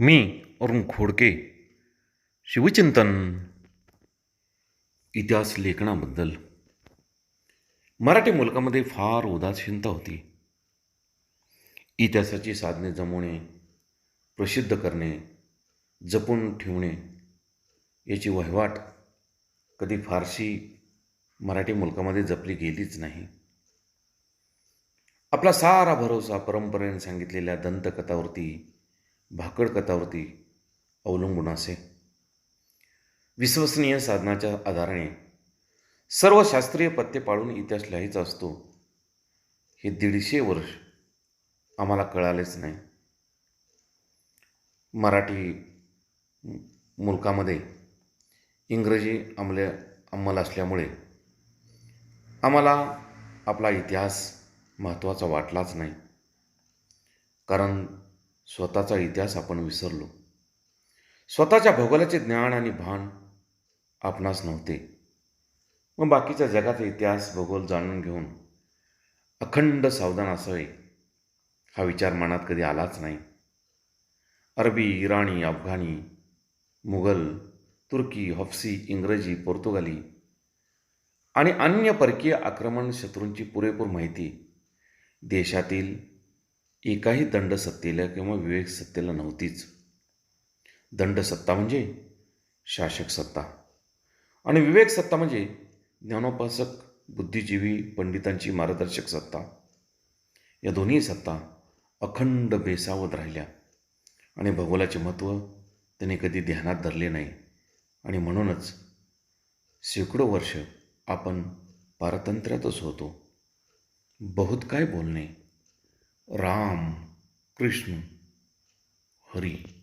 मी अरुण खोडके शिवचिंतन इतिहास लेखनाबद्दल. मराठी मुलकामध्ये फार उदासीनता होती. इतिहासाची साधने जमवणे प्रसिद्ध करणे जपून ठेवणे याची वहिवाट कधी फारशी मराठी मुलकामध्ये जपली गेलीच नाही. आपला सारा भरोसा परंपरेने सांगितलेल्या दंतकथावरती भाकड कथावरती अवलंबून असे. विश्वसनीय साधनाच्या आधाराने सर्व शास्त्रीय पत्ते पाळून इतिहास लिहायचा असतो हे दीडशे वर्ष आम्हाला कळालेच नाही. मराठी मुलकामध्ये इंग्रजी अंमल अंमल असल्यामुळे आम्हाला आपला इतिहास महत्त्वाचा वाटलाच नाही. कारण स्वतःचा इतिहास आपण विसरलो. स्वतःच्या भूगोलाचे ज्ञान आणि भान आपणास नव्हते. मग बाकीच्या जगाचा इतिहास भूगोल जाणून घेऊन अखंड सावधान असावे हा विचार मनात कधी आलाच नाही. अरबी इराणी अफगाणी मुघल तुर्की हफसी इंग्रजी पोर्तुगाली आणि अन्य परकीय आक्रमण शत्रूंची पुरेपूर माहिती देशातील एकाही दंडसत्तेला किंवा विवेक सत्तेला नव्हतीच. दंडसत्ता म्हणजे शासक सत्ता. आणि विवेक सत्ता म्हणजे ज्ञानोपासक बुद्धिजीवी पंडितांची मार्गदर्शक सत्ता. या दोन्ही सत्ता अखंड बेसावत राहिल्या. आणि भूगोलाचे महत्त्व त्याने कधी ध्यानात धरले नाही. आणि म्हणूनच शेकडो वर्ष आपण पारतंत्र्यातच होतो. बहुत काय बोलणे. રામ કૃષ્ણ હરિ.